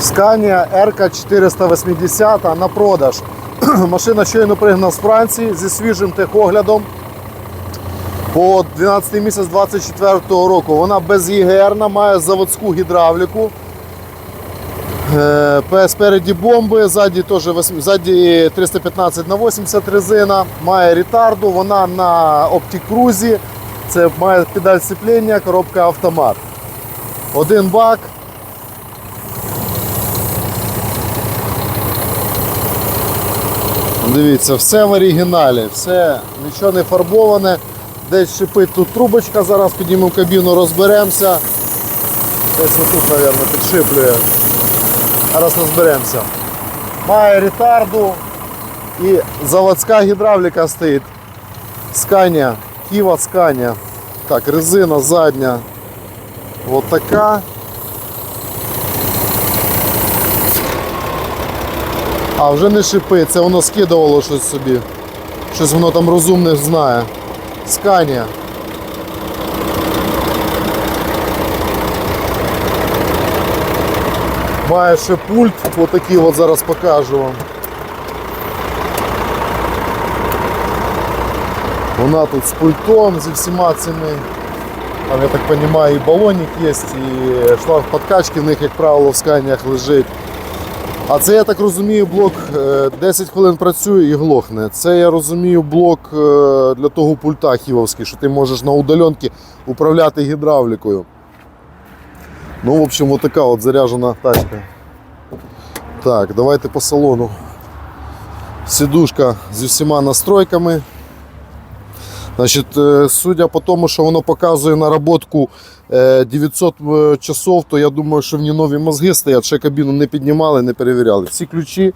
Scania RK 480 на продаж. Машина щойно пригнана з Франції зі свіжим техоглядом. По 12 місяць 24 року. Вона без ЄГР, має заводську гідравліку. Е, Спереді бомби, ззаді 315 на 80 резина, має ретарду, вона на оптикрузі, це має педаль сцеплення, коробка автомат. Один бак. Дивіться, все в оригіналі, все, нічого не фарбоване. Десь шипить тут трубочка, зараз піднімемо кабіну, розберемося. Десь отут, мабуть, підшиплює. Зараз розберемося. Має ретарду і заводська гідравліка стоїть. Скання, Ківа Скання. Так, резина задня. От така. А, вже не шипить, це воно скидувало щось собі. Щось воно там розумне знає. Скання. Має ще пульт, отакий от зараз покажу вам. Вона тут з пультом, зі всіма цими. Там, я так розумію, і балонник є, і шланг подкачки в них, як правило, в сканях лежить. А це, я так розумію, блок е, 10 хвилин працює і глохне. Це я розумію блок е, для того пульта хівовський, що ти можеш на удаленці управляти гідравлікою. Ну, в общем, от така от заряжена тачка. Так, давайте по салону. Сідушка зі всіма настройками. Значить, е, судя по тому, що воно показує наработку е, 900 е, часов, то я думаю, що в ній нові мозги стоять, ще кабіну не піднімали, не перевіряли. Всі ключі,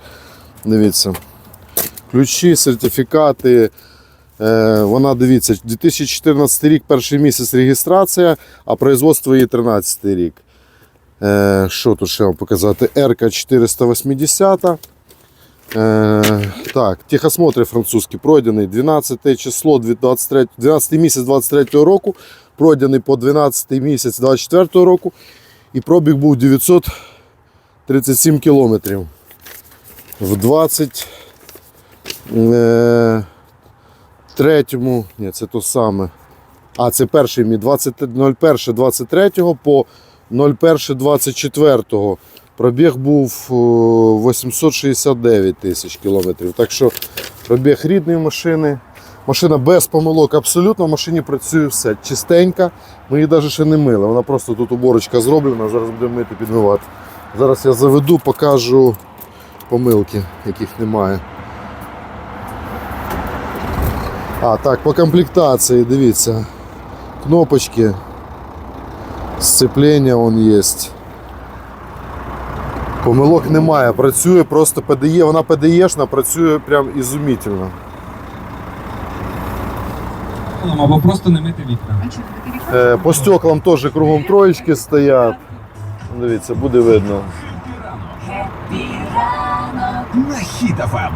дивіться, ключі, сертифікати. Е, Вона дивіться, 2014 рік, перший місяць реєстрація, а производство її 13 рік. Е, Що тут ще вам показати? РК 480. Е, так, техосмотри французькі пройдений 12 число 23, 12 місяць 23 року, пройдений по 12 місяць 24 року, і пробіг був 937 кілометрів. В 20 е, ні, це то саме. А, це перший мій 20 01 23 по 01 24 Пробіг був е, 869 тисяч кілометрів. Так що пробіг рідної машини. Машина без помилок абсолютно. В машині працює все чистенька. Ми її навіть ще не мили. Вона просто тут уборочка зроблена, зараз будемо мити підмивати. Зараз я заведу, покажу помилки, яких немає. А, так, по комплектації, дивіться. Кнопочки. Сцеплення вон є. Помилок немає, працює просто ПДЄ, вона PDE-шна, працює прям ізумітельно. або просто не мити вікна. Е, по стеклам теж кругом троєчки стоять. Дивіться, буде видно. на Хіт-ФМ.